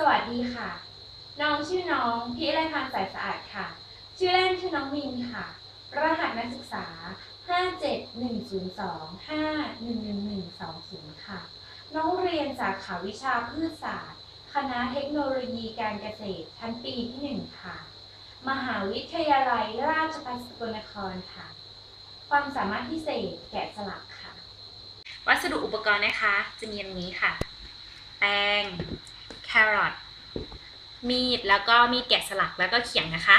สวัสดีค่ะ น้องชื่อน้องพิไรพันธ์สายสะอาดค่ะ ชื่อเล่นชื่อน้องมินค่ะ รหัสนักศึกษา 57102511120 ค่ะ น้องเรียนสาขาวิชาพืชศาสตร์ คณะเทคโนโลยีการเกษตรชั้นปีที่ 1 ค่ะ มหาวิทยาลัยราชภัฏสกลนครค่ะ ความสามารถพิเศษแกะสลักค่ะ วัสดุอุปกรณ์นะคะ จะมีอย่างนี้ค่ะ แป้ง แครอทมีดแล้วก็มีดแกะสลักแล้วก็เขียงนะคะ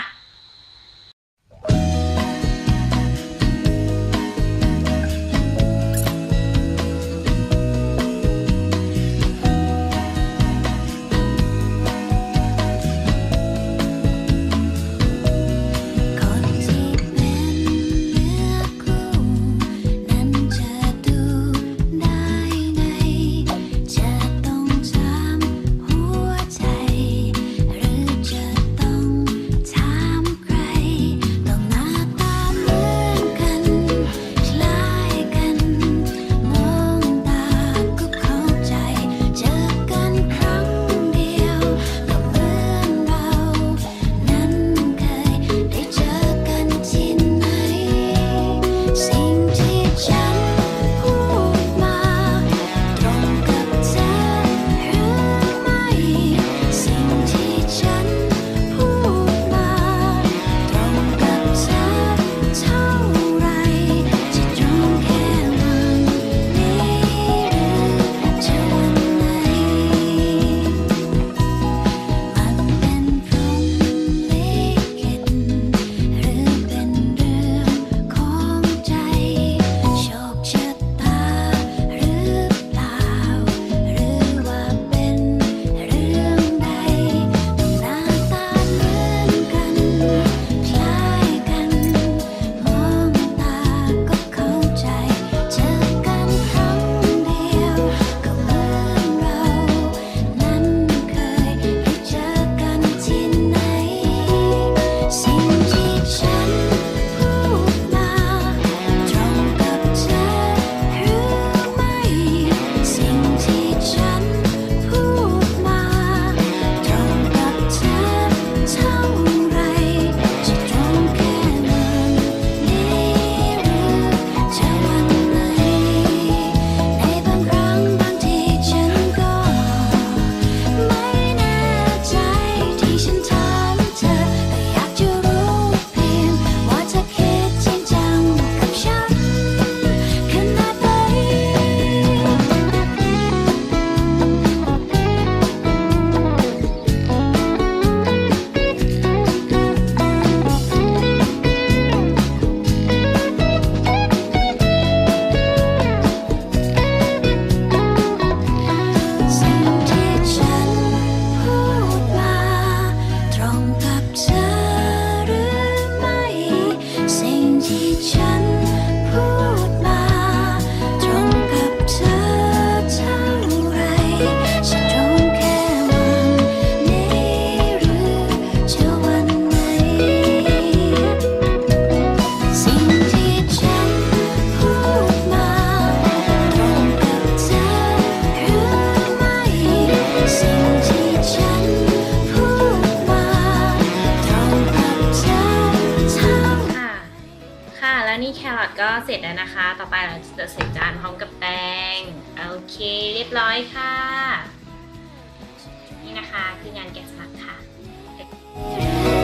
เสร็จแล้วนะคะ ต่อไปเราจะใส่จานพร้อมกับแป้งโอเค เรียบร้อยค่ะ นี่นะคะคืองานแกะสลักค่ะ